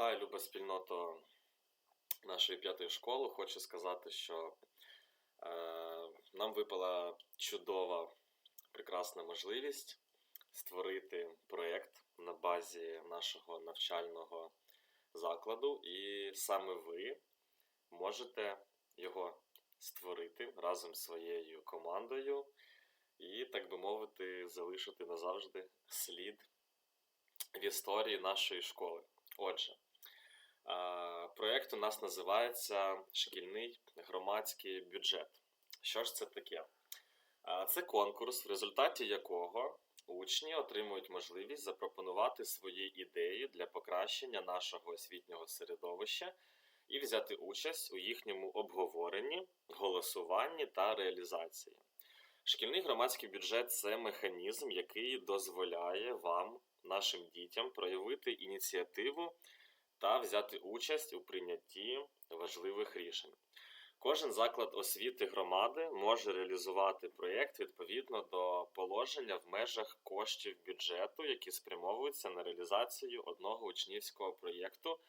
Вітаю, люба спільнота нашої п'ятої школи. Хочу сказати, що е, нам випала чудова, прекрасна можливість створити проєкт на базі нашого навчального закладу, і саме ви можете його створити разом з своєю командою і, так би мовити, залишити назавжди слід в історії нашої школи. Отже, проєкт у нас називається Шкільний громадський бюджет. Що ж це таке? Це конкурс, в результаті якого учні отримують можливість запропонувати свої ідеї для покращення нашого освітнього середовища і взяти участь у їхньому обговоренні, голосуванні та реалізації. Шкільний громадський бюджет це механізм, який дозволяє вам, нашим дітям, проявити ініціативу та взяти участь у прийнятті важливих рішень. Кожен заклад освіти громади може реалізувати проєкт відповідно до положення в межах коштів бюджету, які спрямовуються на реалізацію одного учнівського проєкту,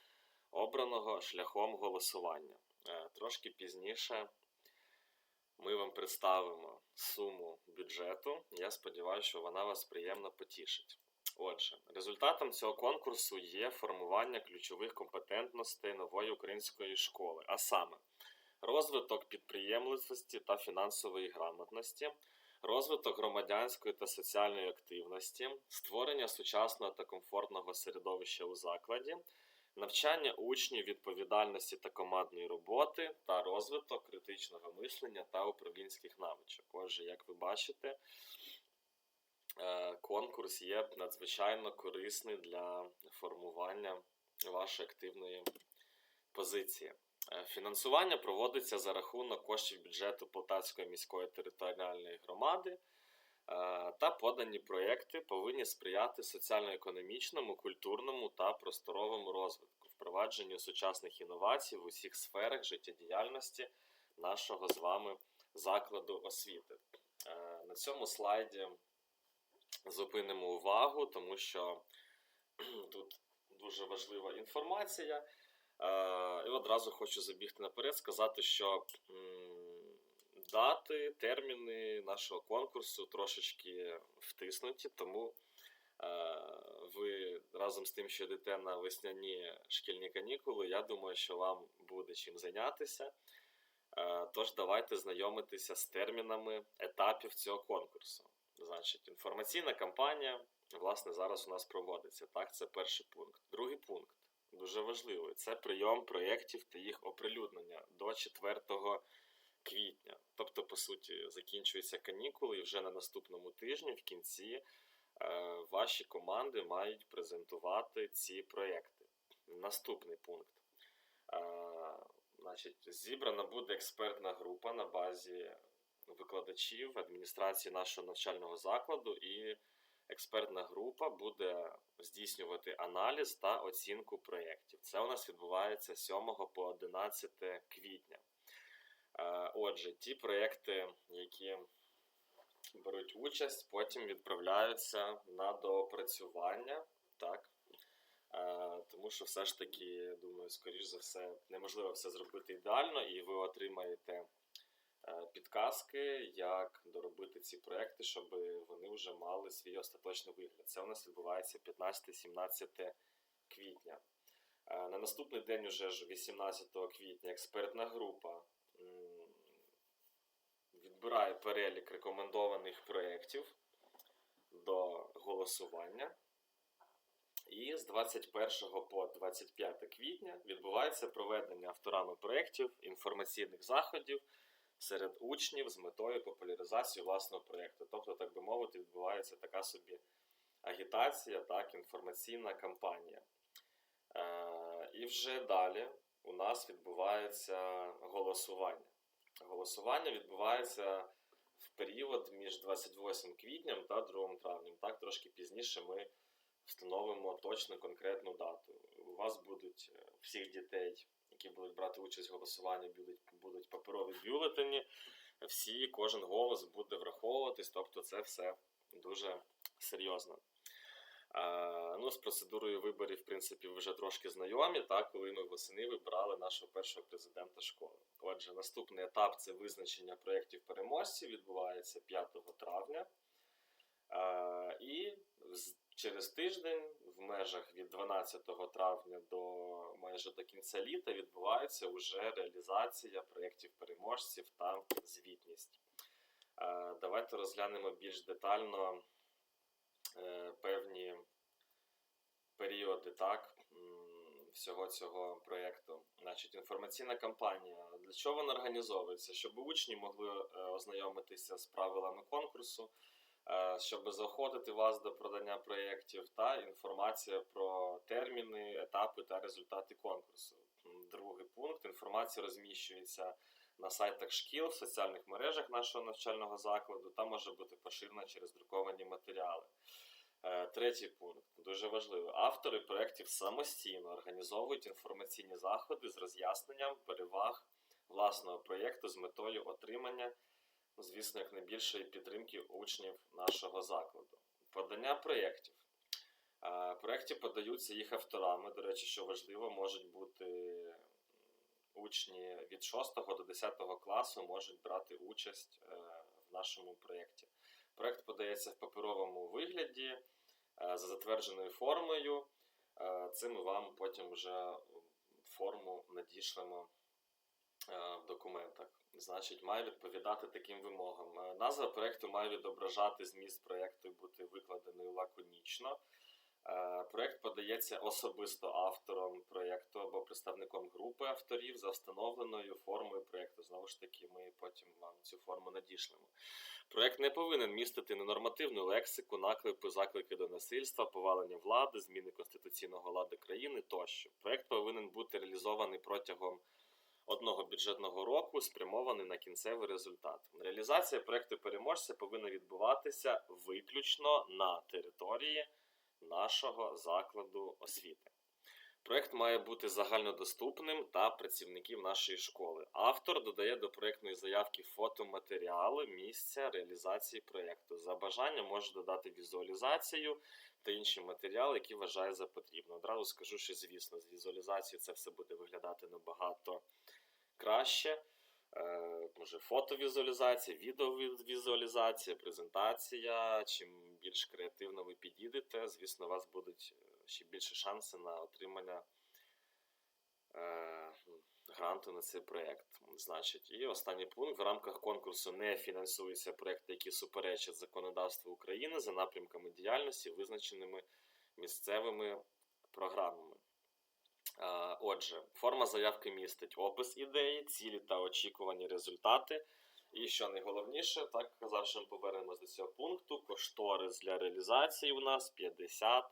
обраного шляхом голосування. Е, Трошки пізніше ми вам представимо суму бюджету. Я сподіваюся, що вона вас приємно потішить. Отже, результатом цього конкурсу є формування ключових компетентностей нової української школи, а саме розвиток підприємливості та фінансової грамотності, розвиток громадянської та соціальної активності, створення сучасного та комфортного середовища у закладі, навчання учнів відповідальності та командної роботи та розвиток критичного мислення та управлінських навичок. Отже, як ви бачите, конкурс є надзвичайно корисний для формування вашої активної позиції. Е, Фінансування проводиться за рахунок коштів бюджету Полтавської міської територіальної громади. е, Та подані проекти повинні сприяти соціально-економічному, культурному та просторовому розвитку, впровадженню сучасних інновацій в усіх сферах життєдіяльності нашого з вами закладу освіти. Е, На цьому слайді зупинимо увагу, тому що тут дуже важлива інформація. Е, І одразу хочу забігти наперед, сказати, що дати, терміни нашого конкурсу трошечки втиснуті, тому е, ви разом з тим, що йдете на весняні шкільні канікули, я думаю, що вам буде чим зайнятися. Е, Тож давайте знайомитися з термінами етапів цього конкурсу. Значить, інформаційна кампанія, власне, зараз у нас проводиться. Так, це перший пункт. Другий пункт дуже важливий це прийом проєктів та їх оприлюднення до 4 квітня. Тобто, по суті, закінчуються канікули, і вже на наступному тижні, в кінці, е, ваші команди мають презентувати ці проєкти. Наступний пункт. Е, Значить, зібрана буде експертна група на базі викладачів адміністрації нашого навчального закладу, і експертна група буде здійснювати аналіз та оцінку проєктів. Це у нас відбувається 7 по 11 квітня. Е, Отже, ті проєкти, які беруть участь, потім відправляються на доопрацювання. Так? Е, Тому що все ж таки, думаю, скоріш за все, неможливо все зробити ідеально, і ви отримаєте підказки, як доробити ці проекти, щоб вони вже мали свій остаточний вигляд. Це у нас відбувається 15-17 квітня. Е, На наступний день, уже ж 18 квітня, експертна група відбирає перелік рекомендованих проєктів до голосування. І з 21 по 25 квітня відбувається проведення авторами проєктів інформаційних заходів серед учнів з метою популяризації власного проєкту. Тобто, так би мовити, відбувається така собі агітація, так, інформаційна кампанія. Е, і вже далі у нас відбувається голосування. Голосування відбувається в період між 28 квітням та 2 травнем. Так, трошки пізніше ми встановимо точно конкретну дату. У вас будуть е, всіх дітей, які будуть брати участь в голосуванні, будуть, будуть паперові бюлетені. Всі, кожен голос буде враховуватись, тобто це все дуже серйозно. Е, Ну, з процедурою виборів, в принципі, ви вже трошки знайомі, так, коли ми восени вибрали нашого першого президента школи. Отже, наступний етап це визначення проєктів переможців, відбувається 5 травня. Е, І через тиждень, в межах від 12 травня до майже до кінця літа, відбувається вже реалізація проєктів переможців та звітність. Е, Давайте розглянемо більш детально е, певні періоди так, всього цього проєкту. Значить, інформаційна кампанія. Для чого вона організовується? Щоб учні могли е, ознайомитися з правилами конкурсу, щоб заохотити вас до продання проєктів, та інформація про терміни, етапи та результати конкурсу. Другий пункт інформація розміщується на сайтах шкіл, в соціальних мережах нашого навчального закладу та може бути поширена через друковані матеріали. Е, Третій пункт дуже важливий. Автори проєктів самостійно організовують інформаційні заходи з роз'ясненням переваг власного проєкту з метою отримання, звісно, як найбільшої підтримки учнів нашого закладу. Подання проєктів. Е, Проєкти подаються їх авторами. До речі, що важливо, можуть бути учні від 6 до 10 класу можуть брати участь е, в нашому проєкті. Проєкт подається в паперовому вигляді е, за затвердженою формою. Ми вам потім вже форму надішлемо в документах. Значить, має відповідати таким вимогам. Е, Назва проєкту має відображати зміст проєкту і бути викладеною лаконічно. Е, Проєкт подається особисто автором проєкту або представником групи авторів за встановленою формою проєкту. Знову ж таки, ми потім вам цю форму надішлемо. Проєкт не повинен містити ненормативну лексику, наклепи, заклики до насильства, повалення влади, зміни конституційного ладу країни тощо. Проєкт повинен бути реалізований протягом одного бюджетного року, спрямований на кінцевий результат. Реалізація проєкту переможця повинна відбуватися виключно на території нашого закладу освіти. Проєкт має бути загальнодоступним та працівників нашої школи. Автор додає до проєктної заявки фотоматеріали місця реалізації проєкту. За бажанням може додати візуалізацію та інші матеріали, які вважає за потрібно. Одразу скажу, що звісно, з візуалізацією це все буде виглядати набагато краще. Е, може, фотовізуалізація, відеовізуалізація, презентація. Чим більш креативно ви підійдете, звісно, у вас будуть е, ще більше шанси на отримання е, гранту на цей проєкт. Значить, і останній пункт: в рамках конкурсу не фінансуються проєкти, які суперечать законодавству України за напрямками діяльності, визначеними місцевими програмами. Е, Отже, форма заявки містить опис ідеї, цілі та очікувані результати. І що найголовніше, так завжди ми повернемось до цього пункту. Кошторис для реалізації у нас 50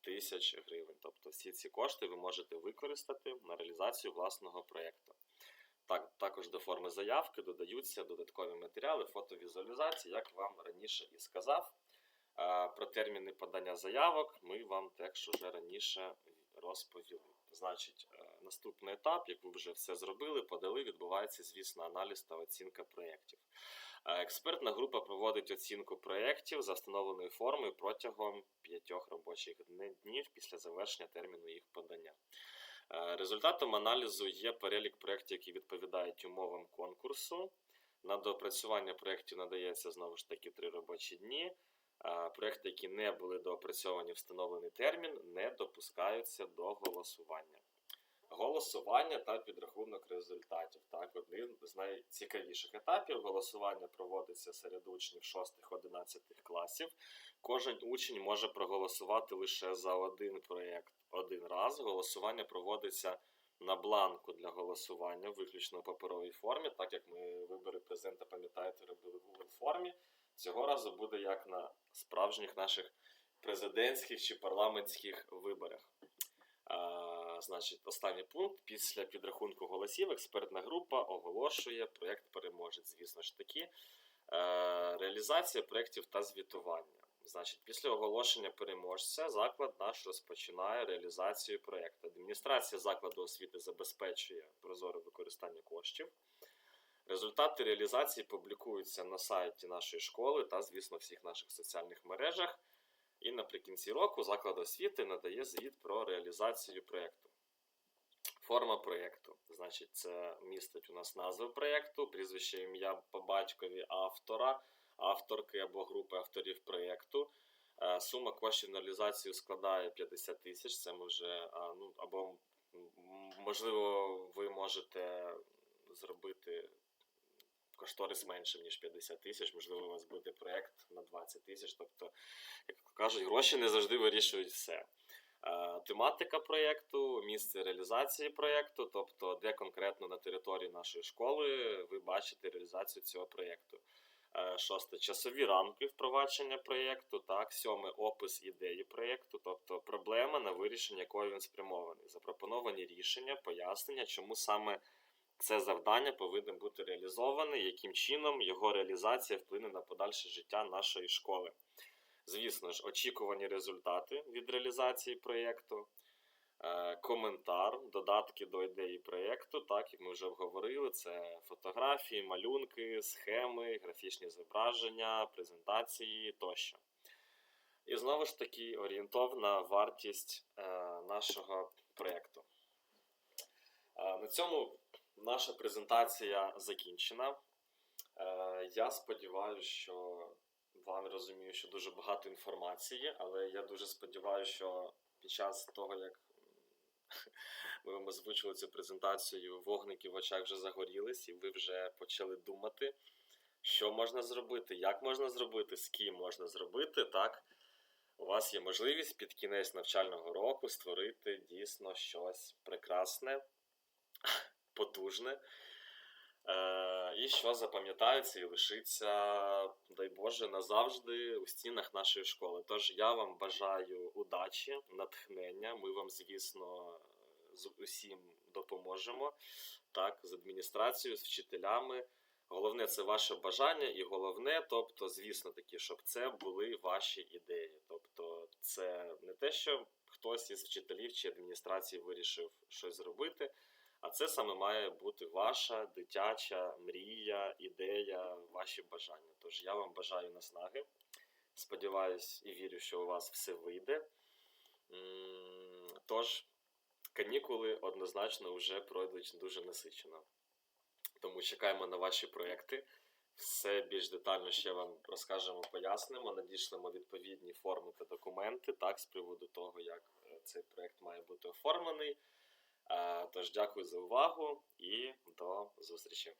тисяч гривень. Тобто всі ці кошти ви можете використати на реалізацію власного проєкту. Так, також до форми заявки додаються додаткові матеріали, фотовізуалізації, як вам раніше і сказав. Е, Про терміни подання заявок ми вам теж вже раніше розповіли. Значить, е, наступний етап, як ви вже все зробили, подали, відбувається, звісно, аналіз та оцінка проєктів. Е, Експертна група проводить оцінку проєктів за встановленою формою протягом п'ятьох робочих днів після завершення терміну їх подання. Е, Результатом аналізу є перелік проєктів, які відповідають умовам конкурсу. На доопрацювання проєктів надається знову ж таки три робочі дні. Проєкти, які не були доопрацьовані встановлений термін, не допускаються до голосування. Голосування та підрахунок результатів. Так, один з найцікавіших етапів голосування проводиться серед учнів 6-11 класів. Кожен учень може проголосувати лише за один проєкт один раз. Голосування проводиться на бланку для голосування, виключно в паперовій формі, так як ми вибори президента, пам'ятаєте, робили в Google формі. Цього разу буде як на справжніх наших президентських чи парламентських виборах. А, значить, останній пункт. Після підрахунку голосів експертна група оголошує проєкт переможець. Звісно ж таки, е, реалізація проєктів та звітування. Значить, після оголошення переможця заклад наш розпочинає реалізацію проєкту. Адміністрація закладу освіти забезпечує прозоре використання коштів. Результати реалізації публікуються на сайті нашої школи та, звісно, всіх наших соціальних мережах. І наприкінці року заклад освіти надає звіт про реалізацію проєкту. Форма проєкту. Значить, це містить у нас назву проєкту, прізвище ім'я по батькові автора, авторки або групи авторів проєкту. Е, Сума коштів на реалізацію складає 50 тисяч. Це а, ну, або можливо ви можете зробити кошторис меншим, ніж 50 тисяч. Можливо, у вас буде проєкт на 20 тисяч. Тобто, як кажуть, гроші не завжди вирішують все. Е, Тематика проєкту, місце реалізації проєкту, тобто де конкретно на території нашої школи ви бачите реалізацію цього проєкту. Е, Шосте часові рамки впровадження проєкту. Так, сьоме опис ідеї проєкту, тобто проблема, на вирішення якої він спрямований. Запропоновані рішення, пояснення, чому саме це завдання повинно бути реалізоване, яким чином його реалізація вплине на подальше життя нашої школи. Звісно ж, очікувані результати від реалізації проєкту, е, коментар, додатки до ідеї проєкту, так як ми вже обговорили, це фотографії, малюнки, схеми, графічні зображення, презентації тощо. І знову ж таки орієнтовна вартість е, нашого проєкту. Е, на цьому наша презентація закінчена. Е, я сподіваюся, що вам розумію, що дуже багато інформації, але я дуже сподіваюся, що під час того, як ми вам озвучили цю презентацію, вогники в очах вже загорілись, і ви вже почали думати, що можна зробити, як можна зробити, з ким можна зробити, так. У вас є можливість під кінець навчального року створити дійсно щось прекрасне, потужне, е, і що запам'ятається і лишиться, дай Боже, назавжди у стінах нашої школи. Тож я вам бажаю удачі, натхнення. Ми вам, звісно, з усім допоможемо. Так, з адміністрацією, з вчителями. Головне це ваше бажання, і головне, тобто, звісно, таки, щоб це були ваші ідеї. Тобто, це не те, що хтось із вчителів чи адміністрації вирішив щось зробити, а це саме має бути ваша дитяча мрія, ідея, ваші бажання. Тож я вам бажаю наснаги. Сподіваюсь і вірю, що у вас все вийде. Тож, канікули однозначно вже пройдуть дуже насичено. Тому чекаємо на ваші проекти. Все більш детально ще вам розкажемо, пояснимо, надішлемо відповідні форми та документи, так, з приводу того, як е, цей проект має бути оформлений. Е, Тож дякую за увагу і до зустрічі.